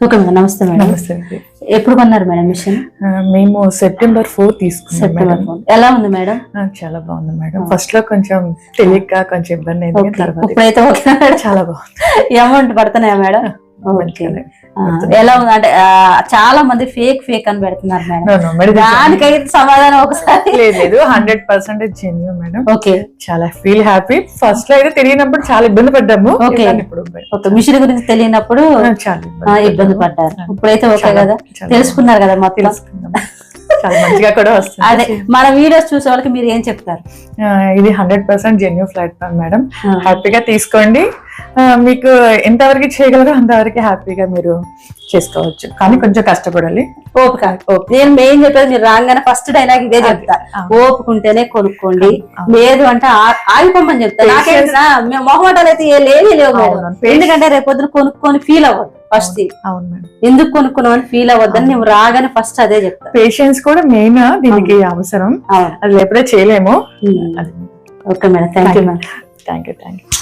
Okay madam. నమస్తే madam. నమస్తే ఎప్పుడు కొన్నారు మేడం మిషన్? మేము సెప్టెంబర్ ఫోర్ తీసుకున్నాం సెప్టెంబర్ మేడం. ఫోన్ ఎలా ఉంది మేడం? ఆ, చాలా బాగుంది మేడం. ఫస్ట్లో కొంచెం తెలియక కొంచెం ఇబ్బంది అయింది ఓకే. తర్వాత ఇప్పుడైతే ఓకే మేడం. చాలా బాగుంది అమౌంట్ పడుతున్నాయా మేడం? ఎలా ఉంది? అంటే చాలా మంది ఫేక్ ఫేక్ అని పెడుతున్నారు మేడం. దానికైతే సమాధానం ఒకసారి. లేదు హండ్రెడ్ పర్సెంట్ మేడం. ఓకే చాలా ఫీల్ హ్యాపీ ఫస్ట్లో అయితే తెలియనప్పుడు చాలా ఇబ్బంది పడ్డాము. ఓకే మిషన్ గురించి తెలియనప్పుడు చాలా ఇబ్బంది పడ్డారు. ఇప్పుడైతే ఓకే కదా? తెలుసుకున్నారు కదా మొత్తం? తెలుసుకున్నాం చాలా మంచిగా కూడా వస్తుంది. అదే మన వీడియోస్ చూసే వాళ్ళకి మీరు ఏం చెప్తారు? ఇది hundred percent genuine platform madam. హ్యాపీగా తీసుకోండి. మీకు ఎంతవరకు చేయగలరో అంతవరకు హ్యాపీగా మీరు చేసుకోవచ్చు. కానీ కొంచెం కష్టపడాలి. ఓపిక. నేను మెయిన్ చెప్పేది మీరు రాగానే ఫస్ట్ డైలాగ్ ఇదే చెప్తా. ఓపుకుంటేనే కొనుక్కోండి. లేదు అంటే ఆగిపోమని చెప్తా. నాకేంటా మేము మొహమాటాలు అయితే ఏ లేని లేవు. ఎందుకంటే రేపొద్దున కొనుక్కొని ఫీల్ అవ్వద్దు ఫస్ట్ అవును మేడం. ఎందుకు కొనుక్కున్నావు అని ఫీల్ అవ్వద్దని నువ్వు రాగానే ఫస్ట్ అదే చెప్తా. పేషెన్స్ కూడా మెయిన్ దీనికి అవసరం. అది లేకపోతే చేయలేము okay madam. Thank you madam thank you thank you